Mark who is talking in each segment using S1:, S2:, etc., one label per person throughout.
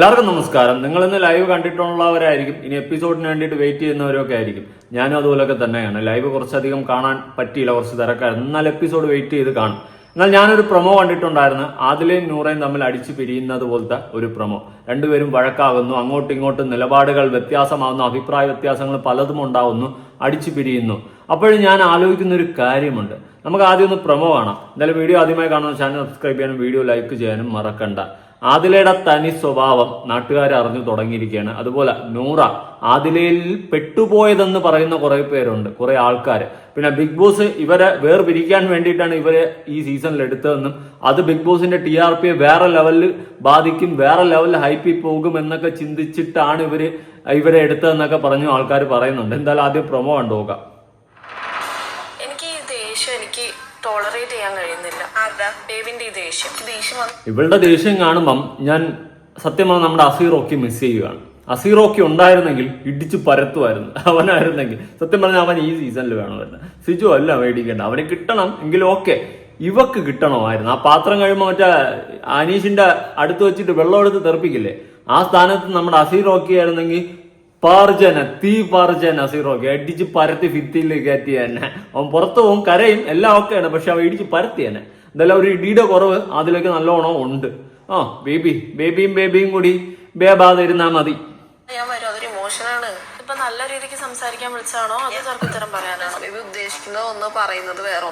S1: എല്ലാവർക്കും നമസ്കാരം. നിങ്ങൾ ഇന്ന് ലൈവ് കണ്ടിട്ടുള്ളവരായിരിക്കും. ഇനി എപ്പിസോഡിന് വേണ്ടിയിട്ട് വെയിറ്റ് ചെയ്യുന്നവരൊക്കെ ആയിരിക്കും. ഞാനും അതുപോലൊക്കെ തന്നെയാണ്. ലൈവ് കുറച്ചധികം കാണാൻ പറ്റിയില്ല കുറച്ച് തിരക്കായിരുന്നു. എന്നാൽ എപ്പിസോഡ് വെയിറ്റ് ചെയ്ത് കാണും. എന്നാൽ ഞാനൊരു പ്രൊമോ കണ്ടിട്ടുണ്ടായിരുന്നു. ആദിലയും നൂറയും തമ്മിൽ അടിച്ചു പിരിയുന്നത് പോലത്തെ ഒരു പ്രൊമോ രണ്ടുപേരും വഴക്കാകുന്നു അങ്ങോട്ടും ഇങ്ങോട്ടും നിലപാടുകൾ വ്യത്യാസമാകുന്നു അഭിപ്രായ വ്യത്യാസങ്ങൾ പലതും ഉണ്ടാവുന്നു അടിച്ചു പിരിയുന്നു. അപ്പോഴും ഞാൻ ആലോചിക്കുന്ന ഒരു കാര്യമുണ്ട്. നമുക്ക് ആദ്യം ഒന്ന് പ്രൊമോ കാണാം. എന്തായാലും വീഡിയോ ആദ്യമായി കാണുന്ന ചാനൽ സബ്സ്ക്രൈബ് ചെയ്യാനും വീഡിയോ ലൈക്ക് ചെയ്യാനും മറക്കണ്ട. ആദിലയുടെ തനി സ്വഭാവം നാട്ടുകാർ അറിഞ്ഞു തുടങ്ങിയിരിക്കുകയാണ്. അതുപോലെ നൂറ ആദിലയിൽ പെട്ടുപോയതെന്ന് പറയുന്ന കുറെ പേരുണ്ട് കുറെ ആൾക്കാർ പിന്നെ ബിഗ് ബോസ് ഇവരെ വേർപിരിക്കാൻ വേണ്ടിയിട്ടാണ് ഇവരെ ഈ സീസണിൽ എടുത്തതെന്നും അത് ബിഗ് ബോസിന്റെ ടി ആർ പിയെ വേറെ ലെവലിൽ ബാധിക്കും വേറെ ലെവലിൽ ഹൈപ്പിൽ പോകും എന്നൊക്കെ ചിന്തിച്ചിട്ടാണ് ഇവർ ഇവരെ എടുത്തതെന്നൊക്കെ പറഞ്ഞു ആൾക്കാർ പറയുന്നുണ്ട്. എന്തായാലും ആദ്യം പ്രൊമോ കണ്ടു നോക്കാം.
S2: എനിക്ക് ഈ ദേഷ്യം എനിക്ക് ടോളറേറ്റ് ചെയ്യാൻ കഴിയുന്നില്ല.
S1: ഇവളുടെ ദേഷ്യം കാണുമ്പം ഞാൻ സത്യം പറഞ്ഞാൽ നമ്മുടെ അസീറോക്കി മിസ് ചെയ്യുകയാണ് അസീറോക്കി ഉണ്ടായിരുന്നെങ്കിൽ ഇടിച്ചു പരത്തുമായിരുന്നു അവനായിരുന്നെങ്കിൽ. സത്യം പറഞ്ഞാൽ അവൻ ഈ സീസണിൽ വേണമായിരുന്നു സിജു അല്ല മേടിക്കേണ്ട അവന് കിട്ടണം എങ്കിൽ ഓക്കെ ഇവക്ക് കിട്ടണമായിരുന്നു. ആ പാത്രം കഴിയുമ്പോൾ മറ്റേ അനീഷിന്റെ അടുത്ത് വെച്ചിട്ട് വെള്ളം എടുത്ത് തെറിപ്പിക്കില്ലേ? ആ സ്ഥാനത്ത് നമ്മുടെ അസീറോക്കി ആയിരുന്നെങ്കിൽ പാർജന തീ പാർജന അസീറോക്കി. അടിച്ച് പരത്തി ഭിത്തിയിൽ കയറ്റി തന്നെ. അവൻ പുറത്തു പോകും കരയും എല്ലാം ഓക്കെയാണ് പക്ഷെ അവൻ ഇടിച്ച് പരത്തി തന്നെ. എന്തായാലും ഒരു ഇടിയുടെ കുറവ്. അതിലേക്ക് നല്ലോണം ഉണ്ട്. ആ ബേബി ബേബിയും ബേബിയും കൂടി ബേബാ തരുന്നാ മതി.
S2: ഞാൻ വരും. അതൊരു ഇമോഷനാണ് ഇപ്പൊ നല്ല രീതിക്ക് സംസാരിക്കാൻ വിളിച്ചാണോ? അത് തർക്കുത്തരം പറയാനാണോ? ബേബി ഉദ്ദേശിക്കുന്നത് ഒന്ന് പറയുന്നത് വേറെ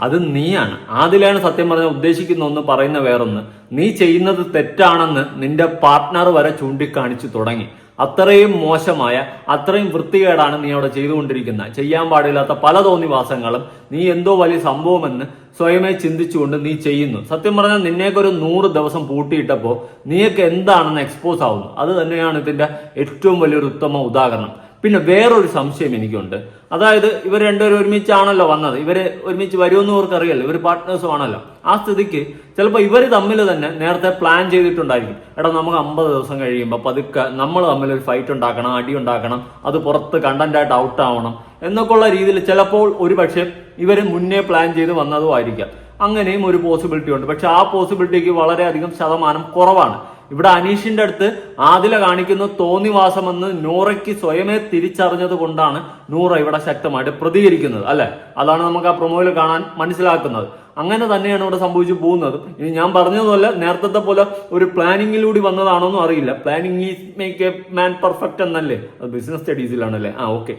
S1: അത് നീയാണ്. ആദിലാണ് സത്യം പറഞ്ഞ ഉദ്ദേശിക്കുന്ന ഒന്ന് പറയുന്ന വേറൊന്ന്. നീ ചെയ്യുന്നത് തെറ്റാണെന്ന് നിന്റെ പാർട്ട്ണർ വരെ ചൂണ്ടിക്കാണിച്ചു തുടങ്ങി. അത്രയും മോശമായ അത്രയും വൃത്തികേടാണ് നീ അവിടെ ചെയ്തുകൊണ്ടിരിക്കുന്നത്. ചെയ്യാൻ പാടില്ലാത്ത പല തോന്നിവാസങ്ങളും നീ എന്തോ വലിയ സംഭവമെന്ന് സ്വയമേ ചിന്തിച്ചുകൊണ്ട് നീ ചെയ്യുന്നു. സത്യം പറഞ്ഞാൽ നിന്നേക്കൊരു നൂറ് ദിവസം പൂട്ടിയിട്ടപ്പോൾ നീയൊക്കെ എന്താണെന്ന് എക്സ്പോസ് ആവുന്നു. അത് തന്നെയാണ് ഇതിന്റെ ഏറ്റവും വലിയൊരു ഉത്തമ ഉദാഹരണം. പിന്നെ വേറൊരു സംശയം എനിക്കുണ്ട്. അതായത് ഇവർ രണ്ടുപേരും ഒരുമിച്ചാണല്ലോ വന്നത്. ഇവർ ഒരുമിച്ച് വരുമെന്ന് അവർക്ക് അറിയാലോ. ഇവർ പാർട്ട്നേഴ്സും ആണല്ലോ. ആ സ്ഥിതിക്ക് ചിലപ്പോൾ ഇവർ തമ്മിൽ തന്നെ നേരത്തെ പ്ലാൻ ചെയ്തിട്ടുണ്ടായിരിക്കും. എടാ നമുക്ക് അമ്പത് ദിവസം കഴിയുമ്പോൾ പതുക്കെ നമ്മൾ തമ്മിൽ ഒരു ഫൈറ്റ് ഉണ്ടാക്കണം അടി ഉണ്ടാക്കണം അത് പുറത്ത് കണ്ടന്റായിട്ട് ഔട്ട് ആവണം എന്നൊക്കെ ഉള്ള രീതിയിൽ ചിലപ്പോൾ ഒരു പക്ഷേ ഇവർ മുന്നേ പ്ലാൻ ചെയ്ത് വന്നതും ആയിരിക്കാം അങ്ങനെയും ഒരു പോസിബിലിറ്റി ഉണ്ട്. പക്ഷെ ആ പോസിബിലിറ്റിക്ക് വളരെയധികം ശതമാനം കുറവാണ്. ഇവിടെ അനീഷിന്റെ അടുത്ത് ആദില കാണിക്കുന്ന തോന്നിവാസമെന്ന് നൂറയ്ക്ക് സ്വയമേ തിരിച്ചറിഞ്ഞത് കൊണ്ടാണ് നൂറ ഇവിടെ ശക്തമായിട്ട് പ്രതികരിക്കുന്നത് അല്ലെ? അതാണ് നമുക്ക് ആ പ്രൊമോയിൽ കാണാൻ മനസ്സിലാക്കുന്നത്. അങ്ങനെ തന്നെയാണ് ഇവിടെ സംഭവിച്ചു പോകുന്നത്. ഇനി ഞാൻ പറഞ്ഞതുപോലെ നേരത്തെ പോലെ ഒരു പ്ലാനിങ്ങിലൂടെ വന്നതാണോന്നും അറിയില്ല. Planning is make a man perfect എന്നല്ലേ? അത് ബിസിനസ് സ്റ്റഡീസിലാണല്ലേ ആ ഓക്കെ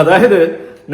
S1: അതായത്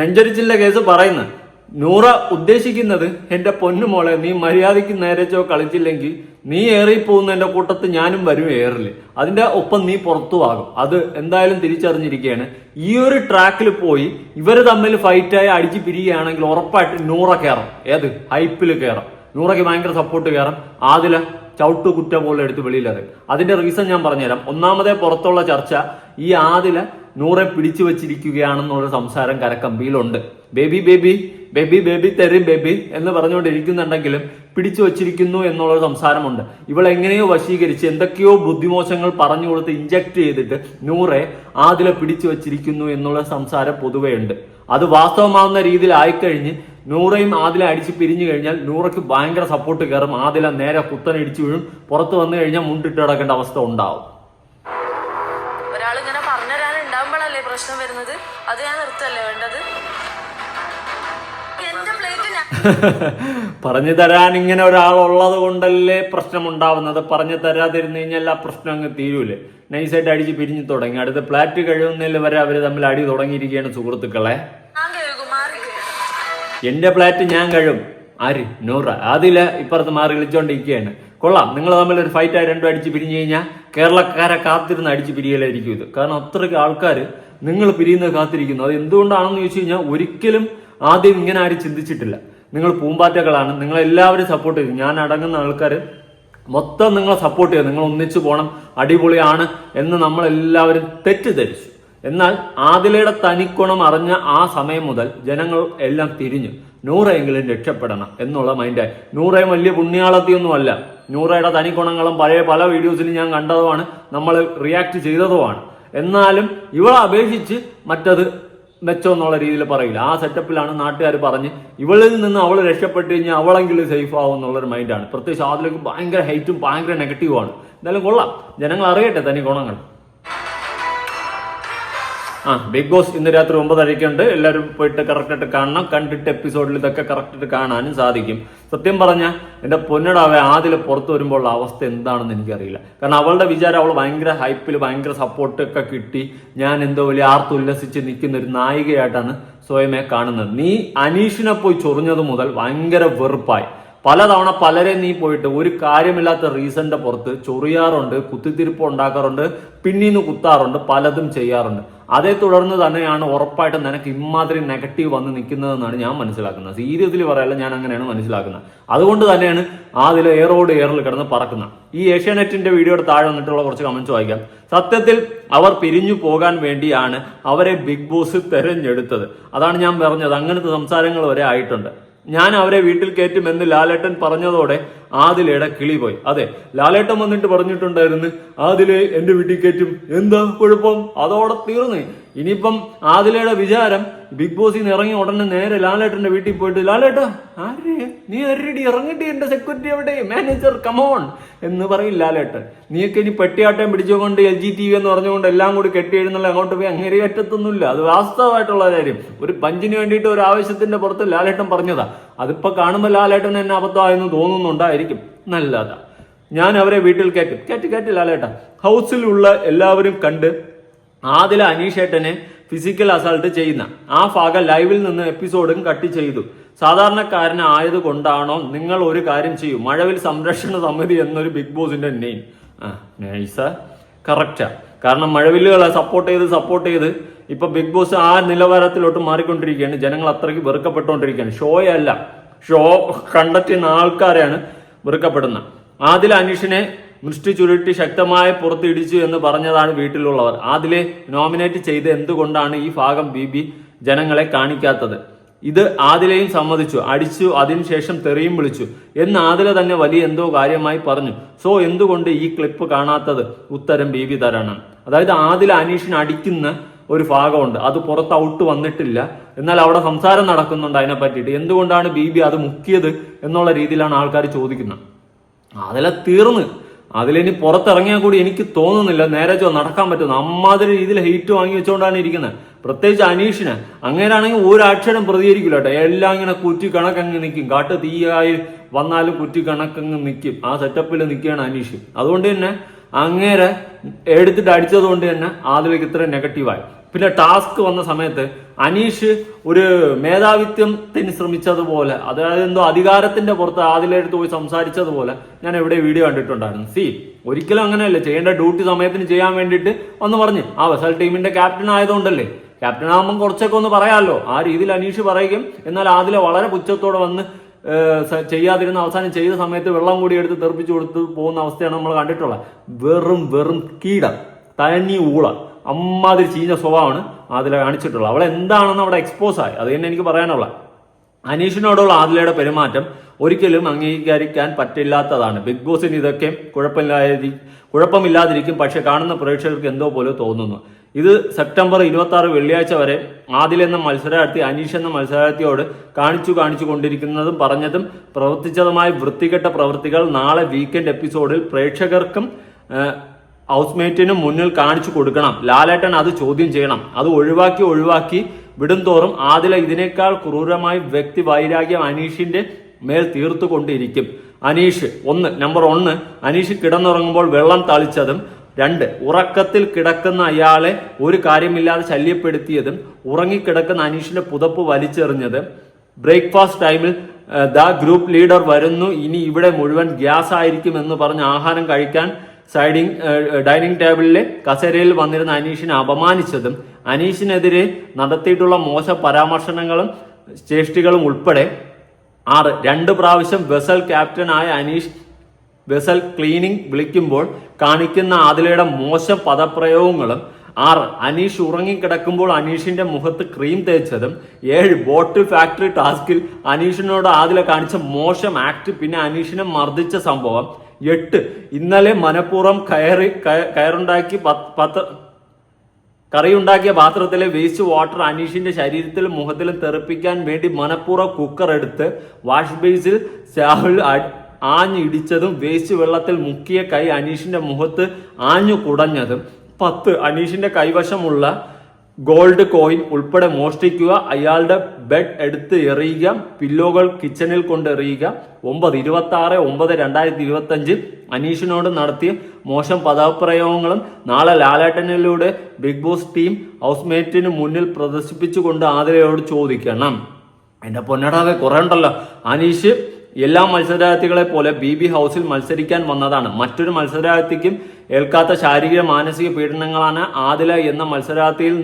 S1: നെഞ്ചരിച്ചില്ല കേസ് പറയുന്നത്. നൂറ ഉദ്ദേശിക്കുന്നത് എന്റെ പൊന്നുമോളെ നീ മര്യാദയ്ക്ക് നേരെച്ചോ കളിച്ചില്ലെങ്കിൽ നീ ഏറി പോകുന്ന എന്റെ കൂട്ടത്ത് ഞാനും വരും ഏറിൽ അതിന്റെ ഒപ്പം നീ പുറത്തുവാകും അത് എന്തായാലും തിരിച്ചറിഞ്ഞിരിക്കുകയാണ് ഈ ഒരു ട്രാക്കിൽ പോയി ഇവർ തമ്മിൽ ഫൈറ്റായി അടിച്ച് പിരിയുകയാണെങ്കിൽ ഉറപ്പായിട്ട് നൂറ കയറും ഏത്? ഹൈപ്പിൽ കയറും നൂറയ്ക്ക് ഭയങ്കര സപ്പോർട്ട് കയറും ആദില ചവിട്ടു കുറ്റ പോലെ എടുത്ത് വെളിയിലത് അതിന്റെ റീസൺ ഞാൻ പറഞ്ഞുതരാം. ഒന്നാമതേ പുറത്തുള്ള ചർച്ച ഈ ആദില നൂറെ പിടിച്ചു വെച്ചിരിക്കുകയാണെന്നുള്ള സംസാരം കരക്കമ്പിയിലുണ്ട്. ബേബി ബേബി ബേബി ബേബി തെറി ബേബി എന്ന് പറഞ്ഞുകൊണ്ടിരിക്കുന്നുണ്ടെങ്കിലും പിടിച്ചു വച്ചിരിക്കുന്നു എന്നുള്ള സംസാരമുണ്ട്. ഇവൾ എങ്ങനെയോ വശീകരിച്ച് എന്തൊക്കെയോ ബുദ്ധിമോശങ്ങൾ പറഞ്ഞു കൊടുത്ത് ഇഞ്ചക്ട് ചെയ്തിട്ട് നൂറെ ആദില പിടിച്ചു വച്ചിരിക്കുന്നു എന്നുള്ള സംസാരം പൊതുവെയുണ്ട്. അത് വാസ്തവമാവുന്ന രീതിയിൽ ആയിക്കഴിഞ്ഞ് നൂറയും ആദില അടിച്ച് പിരിഞ്ഞു കഴിഞ്ഞാൽ നൂറയ്ക്ക് ഭയങ്കര സപ്പോർട്ട് കയറും. ആദില നേരെ കുത്തനെ ഇടിച്ചു വീഴും. പുറത്ത് വന്നു കഴിഞ്ഞാൽ മുണ്ടിട്ട് കിടക്കേണ്ട അവസ്ഥ ഉണ്ടാവും.
S2: പ്രശ്നം വരുന്നത്? അത് ഞാൻ നിർത്തല്ലേ വേണ്ടത്?
S1: പറഞ്ഞു തരാൻ ഇങ്ങനെ ഒരാൾ ഉള്ളത് കൊണ്ടല്ലേ പ്രശ്നം ഉണ്ടാവുന്നത് പറഞ്ഞു തരാതിരുന്നു കഴിഞ്ഞാൽ ആ പ്രശ്നം അങ്ങ് തീരൂലേ. നൈസായിട്ട് അടിച്ച് പിരിഞ്ഞു തുടങ്ങി. അടുത്ത പ്ലാറ്റ് കഴിയുന്നതിൽ വരെ അവർ തമ്മിൽ അടി തുടങ്ങിയിരിക്കുകയാണ് സുഹൃത്തുക്കളെ. എന്റെ പ്ലാറ്റ് ഞാൻ കഴിയും ആര്? നൂറ. അതിൽ ഇപ്പുറത്ത് മാറി വിളിച്ചോണ്ടിരിക്കുകയാണ് കൊള്ളാം. നിങ്ങൾ തമ്മിൽ ഒരു ഫൈറ്റ് ആയി രണ്ടും അടിച്ച് പിരിഞ്ഞു കഴിഞ്ഞാൽ കേരളക്കാരെ കാത്തിരുന്ന് അടിച്ച് പിരിയലായിരിക്കും ഇത്. കാരണം അത്രയ്ക്ക് ആൾക്കാർ നിങ്ങൾ പിരിയുന്നത് കാത്തിരിക്കുന്നു. അത് എന്തുകൊണ്ടാണെന്ന് ചോദിച്ചു കഴിഞ്ഞാൽ ഒരിക്കലും ആദ്യം ഇങ്ങനെ ആരും ചിന്തിച്ചിട്ടില്ല. നിങ്ങൾ പൂമ്പാറ്റകളാണ്. നിങ്ങൾ എല്ലാവരും സപ്പോർട്ട് ചെയ്തു. ഞാൻ അടങ്ങുന്ന ആൾക്കാർ മൊത്തം നിങ്ങളെ സപ്പോർട്ട് ചെയ്തു. നിങ്ങൾ ഒന്നിച്ചു പോകണം അടിപൊളിയാണ് എന്ന് നമ്മളെല്ലാവരും തെറ്റിദ്ധരിച്ചു. എന്നാൽ ആദിലയുടെ തനിക്കുണം അറിഞ്ഞ ആ സമയം മുതൽ ജനങ്ങൾ എല്ലാം തിരിഞ്ഞു. നൂറയെങ്കിലും രക്ഷപ്പെടണം എന്നുള്ള മൈൻഡായി നൂറയും വലിയ പുണ്യാളത്തിയൊന്നും അല്ല നൂറയുടെ തനിക്കുണങ്ങളും പഴയ പല വീഡിയോസിലും ഞാൻ കണ്ടതുമാണ്. നമ്മൾ റിയാക്ട് ചെയ്തതുമാണ്. എന്നാലും ഇവളെ അപേക്ഷിച്ച് മറ്റത് മെച്ചം എന്നുള്ള രീതിയിൽ പറയില്ല. ആ സെറ്റപ്പിലാണ് നാട്ടുകാർ പറഞ്ഞ് ഇവളിൽ നിന്ന് അവൾ രക്ഷപ്പെട്ട് കഴിഞ്ഞാൽ അവളെങ്കിലും സേഫ് ആവും എന്നുള്ളൊരു മൈൻഡാണ് പ്രത്യേകിച്ച് അതിലേക്ക് ഭയങ്കര ഹൈറ്റും ഭയങ്കര നെഗറ്റീവുമാണ് എന്തായാലും കൊള്ളാം. ജനങ്ങൾ അറിയട്ടെ തനി ഗുണങ്ങൾ. ആ ബിഗ് ബോസ് ഇന്ന് രാത്രി ഒമ്പതരയ്ക്കുണ്ട്. എല്ലാവരും പോയിട്ട് കറക്റ്റായിട്ട് കാണണം. കണ്ടിട്ട് എപ്പിസോഡിൽ ഇതൊക്കെ കറക്റ്റായിട്ട് കാണാനും സാധിക്കും. സത്യം പറഞ്ഞാൽ എന്റെ പൊന്നടാവെ ആദ്യം പുറത്തു വരുമ്പോൾ അവസ്ഥ എന്താണെന്ന് എനിക്കറിയില്ല. കാരണം അവളുടെ വിചാരം അവൾ ഭയങ്കര ഹൈപ്പിൽ ഭയങ്കര സപ്പോർട്ട് ഒക്കെ കിട്ടി. ഞാൻ എന്തോ വലിയ ആർത്തുല്ലസിച്ച് നിൽക്കുന്ന ഒരു നായികയായിട്ടാണ് സ്വയമേ കാണുന്നത്. നീ അനീഷിനെ പോയി ചൊറിഞ്ഞത് മുതൽ ഭയങ്കര വെറുപ്പായി. പലതവണ പലരെ നീ പോയിട്ട് ഒരു കാര്യമില്ലാത്ത റീസന്റെ പുറത്ത് ചൊറിയാറുണ്ട് കുത്തിത്തിരിപ്പ് ഉണ്ടാക്കാറുണ്ട് പിന്നീന്ന് കുത്താറുണ്ട് പലതും ചെയ്യാറുണ്ട്. അതേ തുടർന്ന് തന്നെയാണ് ഉറപ്പായിട്ടും നിനക്ക് ഇമാതിരി നെഗറ്റീവ് വന്ന് നിൽക്കുന്നതെന്നാണ് ഞാൻ മനസ്സിലാക്കുന്നത്. സീരിയസ്ലി പറയല്ല ഞാൻ അങ്ങനെയാണ് മനസ്സിലാക്കുന്നത്. അതുകൊണ്ട് തന്നെയാണ് അതിൽ എയറോട് എയറിൽ കിടന്ന് പറക്കുന്നത്. ഈ ഏഷ്യാനെറ്റിന്റെ വീഡിയോയുടെ താഴെ വന്നിട്ടുള്ള കുറച്ച് കമന്റ്സ് വായിക്കാം. സത്യത്തിൽ അവർ പിരിഞ്ഞു പോകാൻ വേണ്ടിയാണ് അവരെ ബിഗ് ബോസ് തെരഞ്ഞെടുത്തത്. അതാണ് ഞാൻ പറഞ്ഞത്. അങ്ങനത്തെ സംസാരങ്ങൾ വരെ ആയിട്ടുണ്ട്. ഞാൻ അവരെ വീട്ടിൽ കയറ്റുമെന്ന് ലാലേട്ടൻ പറഞ്ഞതോടെ ആദിലയുടെ കിളി പോയി. അതെ ലാലേട്ടൻ വന്നിട്ട് പറഞ്ഞിട്ടുണ്ടായിരുന്നു ആദിലെ എന്റെ വീട്ടിൽ കയറ്റും. എന്താ കുഴപ്പം? അതോടെ തീർന്ന്. ഇനിയിപ്പം ആദിലയുടെ വിചാരം ബിഗ് ബോസിൽ നിന്ന് ഇറങ്ങി ഉടനെ നേരെ ലാലേട്ടന്റെ വീട്ടിൽ പോയിട്ട് ലാലേട്ടാ ആരേ? നീ അരടി ഇറങ്ങിട്ട് എന്റെ സെക്യൂരിറ്റി എവിടെ? മാനേജർ കമോൺ എന്ന് പറയും ലാലേട്ടൻ. നീയൊക്കെ ഇനി പെട്ടിയാട്ടം പിടിച്ചുകൊണ്ട് എൽ ജി ടി വി എന്ന് പറഞ്ഞുകൊണ്ട് എല്ലാം കൂടി കെട്ടി എഴുന്നള്ള അങ്ങോട്ട് പോയി അങ്ങനെ അറ്റത്തൊന്നുമില്ല. അത് വാസ്തവമായിട്ടുള്ള കാര്യം. ഒരു പഞ്ചിന് വേണ്ടിയിട്ട് ഒരു ആവശ്യത്തിന്റെ പുറത്ത് ലാലേട്ടൻ പറഞ്ഞതാ. അതിപ്പോ കാണുമ്പോൾ ലാലേട്ടൻ എന്നെ അബദ്ധമായെന്ന് തോന്നുന്നുണ്ടായിരിക്കും. നല്ലതാ. ഞാൻ അവരെ വീട്ടിൽ കയറ്റും. കയറ്റി കയറ്റി ലാലേട്ട. ഹൗസിലുള്ള എല്ലാവരും കണ്ട് ആദില അനീഷേട്ടനെ ഫിസിക്കൽ അസാൾട്ട് ചെയ്യുന്ന. ആ ഭാഗം ലൈവിൽ നിന്ന് എപ്പിസോഡും കട്ട് ചെയ്തു. സാധാരണക്കാരനായത് കൊണ്ടാണോ നിങ്ങൾ ഒരു കാര്യം ചെയ്യൂ? മഴവിൽ സംരക്ഷണ സമിതി എന്നൊരു ബിഗ് ബോസിന്റെ നെയിം ആ നൈസ കറക്റ്റാ കാരണം മഴവില്ലുകളെ സപ്പോർട്ട് ചെയ്ത് സപ്പോർട്ട് ചെയ്ത് ഇപ്പൊ ബിഗ് ബോസ് ആ നിലവാരത്തിലോട്ട് മാറിക്കൊണ്ടിരിക്കുകയാണ്. ജനങ്ങൾ അത്രയ്ക്ക് വെറുക്കപ്പെട്ടുകൊണ്ടിരിക്കുകയാണ്. ഷോയല്ല ഷോ കണ്ടെത്തുന്ന ആൾക്കാരെയാണ് വെറുക്കപ്പെടുന്നത്. ആദിൽ അനീഷിനെ മുഷ്ടി ചുരുട്ടി ശക്തമായി പുറത്തിടിച്ചു എന്ന് പറഞ്ഞതാണ് വീട്ടിലുള്ളവർ. അതിലെ നോമിനേറ്റ് ചെയ്ത് എന്തുകൊണ്ടാണ് ഈ ഭാഗം ബി ബി ജനങ്ങളെ കാണിക്കാത്തത്? ഇത് ആദിലയും സമ്മതിച്ചു. അടിച്ചു അതിനുശേഷം തെറിയും വിളിച്ചു. എന്ന് ആദില തന്നെ വലിയ എന്തോ കാര്യമായി പറഞ്ഞു. സോ എന്തുകൊണ്ട് ഈ ക്ലിപ്പ് കാണാത്തത്? ഉത്തരം ബി ബി തരണം അതായത് ആദില അനീഷിന് അടിക്കുന്ന ഒരു ഭാഗമുണ്ട്. അത് പുറത്ത് ഔട്ട് വന്നിട്ടില്ല. എന്നാൽ അവിടെ സംസാരം നടക്കുന്നുണ്ട് അതിനെ പറ്റിയിട്ട്. എന്തുകൊണ്ടാണ് ബി ബി അത് മുക്കിയത് എന്നുള്ള രീതിയിലാണ് ആൾക്കാർ ചോദിക്കുന്നത്. അതിലെ തീർന്ന്. അതിലിനി പുറത്തിറങ്ങിയാൽ കൂടി എനിക്ക് തോന്നുന്നില്ല നേരെ ചോ നടക്കാൻ പറ്റുന്നു അമ്മാതിരി രീതിയിൽ ഹെയ്റ്റ് വാങ്ങി വെച്ചുകൊണ്ടാണ് ഇരിക്കുന്നത്. പ്രത്യേകിച്ച് അനീഷിന്. അങ്ങനെയാണെങ്കിൽ ഒരു അക്ഷരം പ്രതികരിക്കില്ല കേട്ടോ. എല്ലാം ഇങ്ങനെ കുറ്റി കണക്കങ്ങ് നിൽക്കും കാട്ട് തീയായി വന്നാലും കുറ്റി കണക്കങ്ങ് നിൽക്കും ആ സെറ്റപ്പിൽ നിൽക്കുകയാണ് അനീഷ്. അതുകൊണ്ട് തന്നെ അങ്ങേരെ എടുത്തിട്ട് അടിച്ചതുകൊണ്ട് തന്നെ ആദിലേക്ക് ഇത്ര നെഗറ്റീവായി പിന്നെ ടാസ്ക് വന്ന സമയത്ത് അനീഷ് ഒരു മേധാവിത്വത്തിന് ശ്രമിച്ചതുപോലെ അതായത് എന്തോ അധികാരത്തിന്റെ പുറത്ത് ആദിലെടുത്ത് പോയി സംസാരിച്ചതുപോലെ ഞാൻ എവിടെ വീഡിയോ കണ്ടിട്ടുണ്ടായിരുന്നു. സി ഒരിക്കലും അങ്ങനെയല്ല. ചെയ്യേണ്ട ഡ്യൂട്ടി സമയത്തിന് ചെയ്യാൻ വേണ്ടിയിട്ട് ഒന്ന് പറഞ്ഞു. ആ വെസൽ ടീമിന്റെ ക്യാപ്റ്റൻ ആയതുകൊണ്ടല്ലേ. ക്യാപ്റ്റൻ ആകുമ്പോൾ കുറച്ചൊക്കെ ഒന്ന് പറയാമല്ലോ ആ രീതിയിൽ അനീഷ് പറയുകയും എന്നാൽ ആദിലെ വളരെ പുച്ഛത്തോടെ വന്ന് ചെയ്യാതിരുന്ന അവസാനം ചെയ്ത സമയത്ത് വെള്ളം കൂടി എടുത്ത് തെറിപ്പിച്ചു കൊടുത്ത് പോകുന്ന അവസ്ഥയാണ് നമ്മൾ കണ്ടിട്ടുള്ളത്. വെറും വെറും കീട. തനി ഊള. അമ്മാതിരി ചീഞ്ഞ സ്വഭാവമാണ് ആദില കാണിച്ചിട്ടുള്ളത്. അവൾ എന്താണെന്ന് അവിടെ എക്സ്പോസ് ആയി. അത് തന്നെ എനിക്ക് പറയാനുള്ള. അനീഷിനോടുള്ള ആദിലയുടെ പെരുമാറ്റം ഒരിക്കലും അംഗീകരിക്കാൻ പറ്റില്ലാത്തതാണ്. ബിഗ് ബോസിന് ഇതൊക്കെ കുഴപ്പമില്ലാതി കുഴപ്പമില്ലാതിരിക്കും. പക്ഷെ കാണുന്ന പ്രേക്ഷകർക്ക് എന്തോ പോലെ തോന്നുന്നു. ഇത് സെപ്റ്റംബർ ഇരുപത്തി ആറ് വെള്ളിയാഴ്ച വരെ ആദിൽ എന്ന മത്സരാർത്ഥി അനീഷ് എന്ന മത്സരാർത്ഥിയോട് കാണിച്ചു കാണിച്ചു കൊണ്ടിരിക്കുന്നതും പറഞ്ഞതും പ്രവർത്തിച്ചതുമായ വൃത്തികെട്ട പ്രവൃത്തികൾ നാളെ വീക്കെൻഡ് എപ്പിസോഡിൽ പ്രേക്ഷകർക്കും ഹൗസ്മേറ്റിനും മുന്നിൽ കാണിച്ചു കൊടുക്കണം. ലാലേട്ടൻ അത് ചോദ്യം ചെയ്യണം. അത് ഒഴിവാക്കി ഒഴിവാക്കി വിടുംതോറും ആദില ഇതിനേക്കാൾ ക്രൂരമായി വ്യക്തി വൈരാഗ്യം അനീഷിന്റെ മേൽ തീർത്തുകൊണ്ടിരിക്കും. അനീഷ് ഒന്ന് നമ്പർ ഒന്ന് അനീഷ് കിടന്നുറങ്ങുമ്പോൾ വെള്ളം തളിച്ചതും രണ്ട് ഉറക്കത്തിൽ കിടക്കുന്ന അയാളെ ഒരു കാര്യമില്ലാതെ ശല്യപ്പെടുത്തിയതും ഉറങ്ങിക്കിടക്കുന്ന അനീഷിന്റെ പുതപ്പ് വലിച്ചെറിഞ്ഞത് ബ്രേക്ക്ഫാസ്റ്റ് ടൈമിൽ ദ ഗ്രൂപ്പ് ലീഡർ വരുന്നു ഇനി ഇവിടെ മുഴുവൻ ഗ്യാസ് ആയിരിക്കും എന്ന് പറഞ്ഞ് ആഹാരം കഴിക്കാൻ സൈഡിങ് ഡൈനിങ് ടേബിളിലെ കസേരയിൽ വന്നിരുന്ന അനീഷിനെ അപമാനിച്ചതും അനീഷിനെതിരെ നടത്തിയിട്ടുള്ള മോശ പരാമർശനങ്ങളും ചേഷ്ടികളും ഉൾപ്പെടെ ആറ് രണ്ട് പ്രാവശ്യം വെസൽ ക്യാപ്റ്റനായ അനീഷ് വെസൽ ക്ലീനിങ് വിളിക്കുമ്പോൾ കാണിക്കുന്ന ആദിലയുടെ മോശം പദപ്രയോഗങ്ങളും ആറ് അനീഷ് ഉറങ്ങിക്കിടക്കുമ്പോൾ അനീഷിന്റെ മുഖത്ത് ക്രീം തേച്ചതും ഏഴ് ബോട്ടിൽ ഫാക്ടറി ടാസ്കിൽ അനീഷിനോട് ആദില കാണിച്ച മോശം ആക്ട് പിന്നെ അനീഷിനെ മർദ്ദിച്ച സംഭവം എട്ട്. ഇന്നലെ മനഃപൂർവം കയറി കയറുണ്ടാക്കി പത്ത് കറിയുണ്ടാക്കിയ പാത്രത്തിലെ വേസ്റ്റ് വാട്ടർ അനീഷിന്റെ ശരീരത്തിലും മുഖത്തിലും തെറിപ്പിക്കാൻ വേണ്ടി മനഃപൂർവം കുക്കർ എടുത്ത് വാഷ് ബേസിൽ രാഹുൽ ആഞ്ഞിടിച്ചതും വേസ്റ്റ് വെള്ളത്തിൽ മുക്കിയ കൈ അനീഷിന്റെ മുഖത്ത് ആഞ്ഞു കുടഞ്ഞതും പത്ത്. അനീഷിന്റെ കൈവശമുള്ള ഗോൾഡ് കോയിൻ ഉൾപ്പെടെ മോഷ്ടിക്കുക അയാളുടെ ബെഡ് എടുത്ത് എറിയുക പില്ലോകൾ കിച്ചണിൽ കൊണ്ട് എറിയുക. ഒമ്പത് ഇരുപത്തി ആറ് ഒമ്പത് രണ്ടായിരത്തി ഇരുപത്തി അഞ്ചിൽ അനീഷിനോട് നടത്തിയ മോശം പദപ്രയോഗങ്ങളും നാളെ ലാലേട്ടനിലൂടെ ബിഗ് ബോസ് ടീം ഹൗസ്മേറ്റിന് മുന്നിൽ പ്രദർശിപ്പിച്ചുകൊണ്ട് ആതിരയോട് ചോദിക്കണം. എന്റെ പൊന്നടാതെ കുറെ ഉണ്ടല്ലോ. അനീഷ് എല്ലാ മത്സരാർത്ഥികളെ പോലെ ബി ബി ഹൗസിൽ മത്സരിക്കാൻ വന്നതാണ്. മറ്റൊരു മത്സരാർത്ഥിക്കും ഏൽക്കാത്ത ശാരീരിക മാനസിക പീഡനങ്ങളാണ് ആദില എന്ന മത്സരാർത്ഥിയിൽ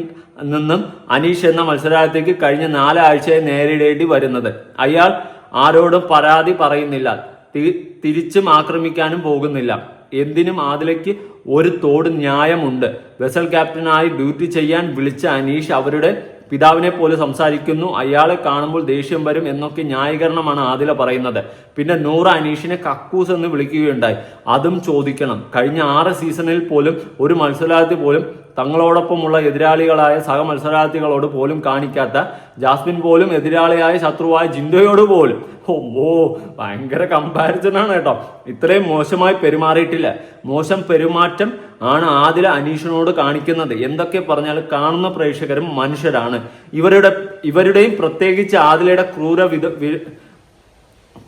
S1: നിന്നും അനീഷ് എന്ന മത്സരാർത്ഥിക്ക് കഴിഞ്ഞ നാലാഴ്ചയായി നേരിടേണ്ടി വരുന്നത്. അയാൾ ആരോടും പരാതി പറയുന്നില്ല. തിരിച്ചും ആക്രമിക്കാനും പോകുന്നില്ല. എന്തിനും ആദിലയ്ക്ക് ഒരു തോട് ന്യായമുണ്ട്. വെസൽ ക്യാപ്റ്റനായി ഡ്യൂട്ടി ചെയ്യാൻ വിളിച്ച അനീഷ് അവരുടെ പിതാവിനെ പോലെ സംസാരിക്കുന്നു. അയാളെ കാണുമ്പോൾ ദേഷ്യം വരും എന്നൊക്കെ ന്യായീകരണമാണ് ആദില പറയുന്നത്. പിന്നെ നൂറ് അനീഷിനെ കക്കൂസ് എന്ന് വിളിക്കുകയുണ്ടായി. അതും ചോദിക്കണം. കഴിഞ്ഞ ആറ് സീസണിൽ പോലും ഒരു മത്സരാർത്ഥി പോലും തങ്ങളോടൊപ്പമുള്ള എതിരാളികളായ സഹ മത്സരാർത്ഥികളോട് പോലും കാണിക്കാത്ത ജാസ്മിൻ പോലും എതിരാളിയായ ശത്രുവായ ജിൻഡോയോട് പോലും. ഓ ഭയങ്കര കമ്പാരിസൺ ആണ് കേട്ടോ. ഇത്രയും മോശമായി പെരുമാറിയിട്ടില്ല. മോശം പെരുമാറ്റം ആണ് ആദില അനീഷിനോട് കാണിക്കുന്നത്. എന്തൊക്കെ പറഞ്ഞാൽ കാണുന്ന പ്രേക്ഷകരും മനുഷ്യരാണ്. ഇവരുടെ ഇവരുടെയും പ്രത്യേകിച്ച് ആദിലയുടെ ക്രൂര വിധ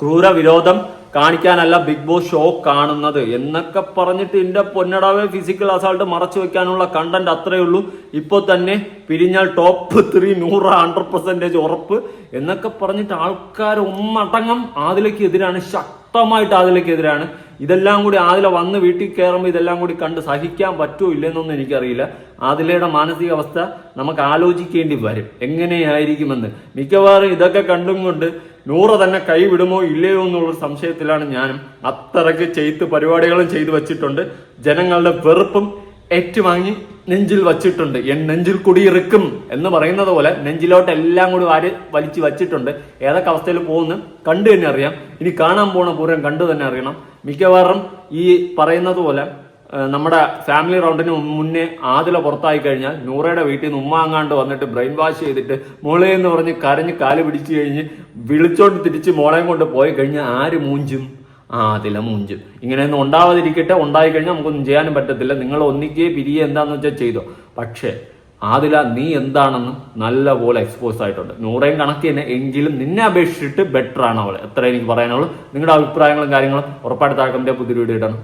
S1: ക്രൂര വിരോധം കാണിക്കാനല്ല ബിഗ് ബോസ് ഷോ കാണുന്നത് എന്നൊക്കെ പറഞ്ഞിട്ട് എന്റെ പൊന്നടാവെ ഫിസിക്കൽ അസാൾട്ട് മറച്ചു വെക്കാനുള്ള കണ്ടന്റ് അത്രയേ ഉള്ളൂ. ഇപ്പോൾ തന്നെ പിരിഞ്ഞാൽ ടോപ്പ് ത്രീ നൂറ് ഹൺഡ്രഡ് പെർസെന്റേജ് ഉറപ്പ് എന്നൊക്കെ പറഞ്ഞിട്ട് ആൾക്കാർ ഒന്നടങ്കം ആദിലേക്ക് എതിരാണ് ശക്തമായിട്ട് ആദിലേക്ക് എതിരാണ് ഇതെല്ലാം കൂടി ആദില വന്ന് വീട്ടിൽ കയറുമ്പോൾ ഇതെല്ലാം കൂടി കണ്ട് സഹിക്കാൻ പറ്റുമോ ഇല്ലെന്നൊന്നും എനിക്കറിയില്ല. ആദിലയുടെ മാനസികാവസ്ഥ നമുക്ക് ആലോചിക്കേണ്ടി വരും. എങ്ങനെയായിരിക്കുമെന്ന്. മിക്കവാറും ഇതൊക്കെ കണ്ടും കൊണ്ട് നൂറ് തന്നെ കൈവിടുമോ ഇല്ലയോ എന്നുള്ള സംശയത്തിലാണ് ഞാനും. അത്രയ്ക്ക് ചെയ്ത്ത് പരിപാടികളും ചെയ്തു വെച്ചിട്ടുണ്ട്. ജനങ്ങളുടെ വെറുപ്പും ഏറ്റുവാങ്ങി നെഞ്ചിൽ വച്ചിട്ടുണ്ട്. എൻ നെഞ്ചിൽ കുടിയിറക്കും എന്ന് പറയുന്നത് പോലെ നെഞ്ചിലോട്ട് എല്ലാം കൂടി വാരി വലിച്ചു വച്ചിട്ടുണ്ട്. ഏതൊക്കെ അവസ്ഥയിൽ പോകുന്നു കണ്ടു തന്നെ അറിയാം. ഇനി കാണാൻ പോണ പൂരം കണ്ടു തന്നെ അറിയണം. മിക്കവാറും ഈ പറയുന്നത് പോലെ നമ്മുടെ ഫാമിലി റൗണ്ടിന് മുന്നേ ആദില പുറത്തായി കഴിഞ്ഞാൽ നൂറയുടെ വീട്ടിൽ നിന്ന് ഉമ്മാങ്ങാണ്ട് വന്നിട്ട് ബ്രെയിൻ വാഷ് ചെയ്തിട്ട് മോളെ എന്ന് പറഞ്ഞ് കരഞ്ഞ് കാൽ പിടിച്ചു കഴിഞ്ഞ് വിളിച്ചോണ്ട് തിരിച്ച് മോളെയും കൊണ്ട് പോയി കഴിഞ്ഞാൽ ആര് മൂഞ്ചും? ആ അതില മൂഞ്ചും. ഇങ്ങനെയൊന്നും ഉണ്ടാവാതിരിക്കട്ടെ ഉണ്ടായി കഴിഞ്ഞാൽ നമുക്കൊന്നും ചെയ്യാനും പറ്റത്തില്ല. നിങ്ങൾ ഒന്നിക്കുകയെ പിരിയെ എന്താന്ന് വെച്ചാൽ ചെയ്തോ. പക്ഷേ ആദില നീ എന്താണെന്ന് നല്ലപോലെ എക്സ്പോസ് ആയിട്ടുണ്ട്. നൂറേം കണക്ക് തന്നെ എങ്കിലും നിന്നെ അപേക്ഷിച്ചിട്ട് ബെറ്റർ ആണ് അവൾ എത്ര എനിക്ക് പറയാനുള്ളൂ. നിങ്ങളുടെ അഭിപ്രായങ്ങളും കാര്യങ്ങളും ഉറപ്പായിട്ട് താഴെ പുതിയ വീഡിയോ ഇടണം